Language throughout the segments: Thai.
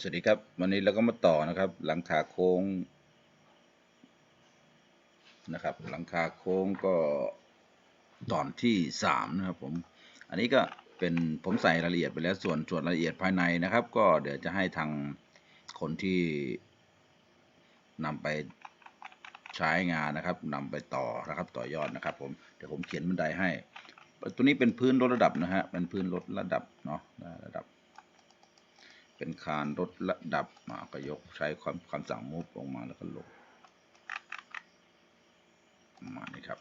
สวัสดีครับ วันนี้เราก็มาต่อนะครับ หลังคาโค้งนะครับ หลังคาโค้งก็ตอนที่สามนะครับผม อันนี้ก็เป็นผมใส่รายละเอียดไปแล้วส่วนส่วนรายละเอียดภายในนะครับ ก็เดี๋ยวจะให้ทางคนที่นำไปใช้งานนะครับนำไปต่อนะครับต่อยอดนะครับ ผมเดี๋ยวผมเขียนบันไดให้ ตัวนี้เป็นพื้นลดระดับนะฮะเป็นพื้นลดระดับเนาะระดับ เป็นคานลดระดับมาก็ยกใช้ความคำสั่งมูฟลงมาแล้วก็ลงมานี้ครับ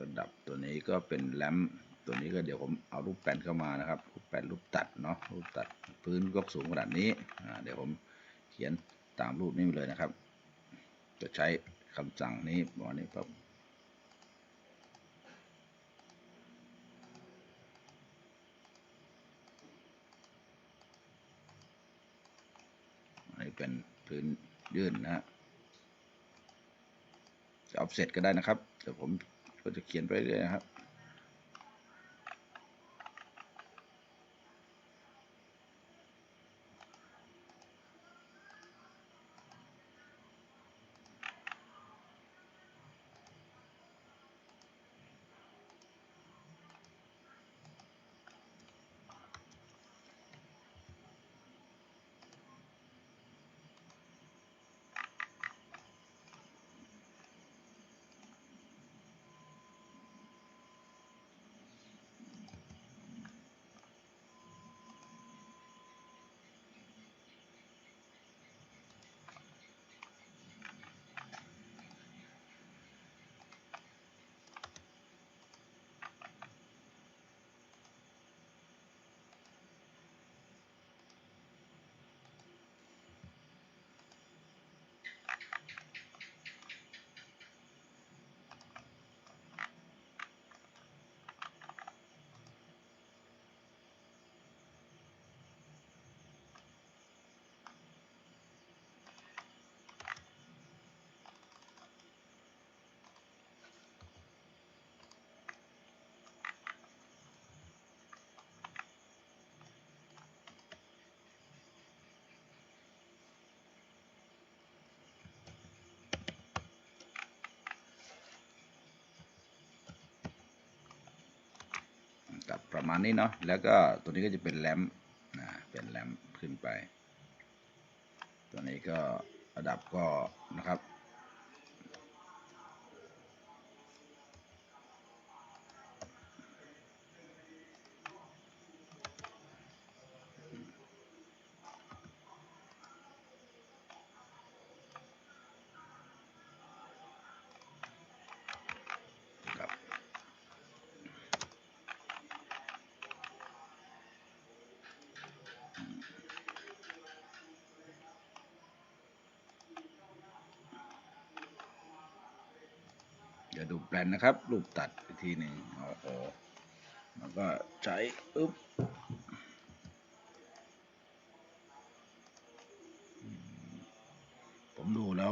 ระดับตัวนี้ก็เป็นแรมตัวนี้ก็เดี๋ยวผมเอารูปแปนเข้ามานะครับ รูปแปนรูปตัดเนาะรูปตัดพื้นยกสูงขนาดนี้เดี๋ยวผมเขียนตามรูปนี้เลยนะครับ จะใช้คำสั่งนี้วันนี้ปั๊บ เป็นพื้นยื่นนะฮะจะออฟเซตก็ได้นะครับ เดี๋ยวผมก็จะเขียนไปเรื่อยนะครับ กับ ประมาณนี้เนาะแล้วก็ตัวนี้ก็จะเป็นแรมนะเป็นแรมขึ้นไป ตัวนี้ก็ระดับก็นะครับ เดี๋ยวดูแปลนนะครับ รูปตัดอีกทีหนึ่งเอาออกแล้วก็ใช้อึ๊บผมดูแล้ว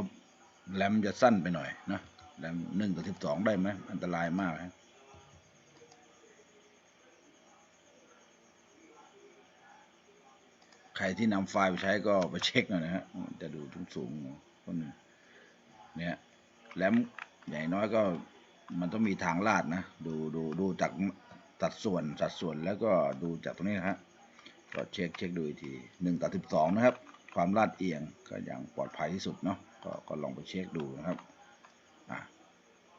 แรมจะสั้นไปหน่อยนะแรมหนึ่งกับสิบสองได้ไหมอันตรายมากฮะใครที่นำไฟล์ไปใช้ก็ไปเช็คหน่อยนะฮะจะดูทุกสูงคนนึงเนี่ยแรม ใหญ่น้อยก็มันต้องมีทางลาดนะ ดูดูดูจากสัดส่วนสัดส่วนแล้วก็ดูจากตรงนี้นะฮะก็เช็คเช็คดูอีกทีหนึ่งต่อสิบสองนะครับ ความลาดเอียงก็อย่างปลอดภัยที่สุดเนาะก็ก็ลองไปเช็คดูนะครับอะ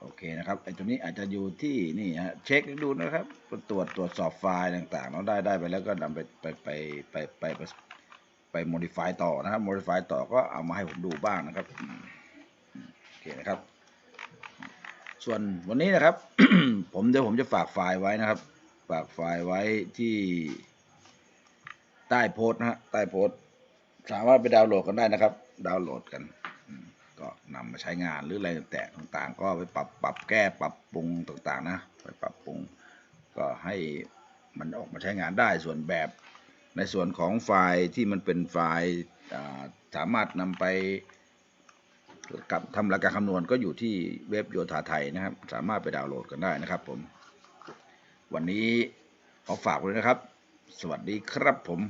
โอเคนะครับไอ้ตัวนี้อาจจะอยู่ที่นี่ฮะเช็คดูนะครับตรวจตรวจสอบไฟล์ต่างๆเนาะได้ได้ไปแล้วก็นำไปไปไปไปไปไปไป modify ต่อนะครับ modify ต่อก็เอามาให้ผมดูบ้างนะครับโอเคนะครับ ส่วนวันนี้นะครับ ผมเดี๋ยวผมจะฝากไฟล์ไว้นะครับ ฝากไฟล์ไว้ที่ใต้โพสนะฮะใต้โพสสามารถไปดาวน์โหลดกันได้นะครับ ดาวน์โหลดกัน ก็นำมาใช้งานหรืออะไรแต่ต่างๆ ก็ไปปรับปรับแก้ปรับปรุงต่างๆ นะไปปรับปรุง ก็ให้มันออกมาใช้งานได้ส่วนแบบในส่วนของไฟล์ที่มันเป็นไฟล์สามารถนำไป กับทำรายการคำนวณก็อยู่ที่เว็บโยธาไทยนะครับ สามารถไปดาวน์โหลดกันได้นะครับผม วันนี้ขอฝากเลยนะครับ สวัสดีครับผม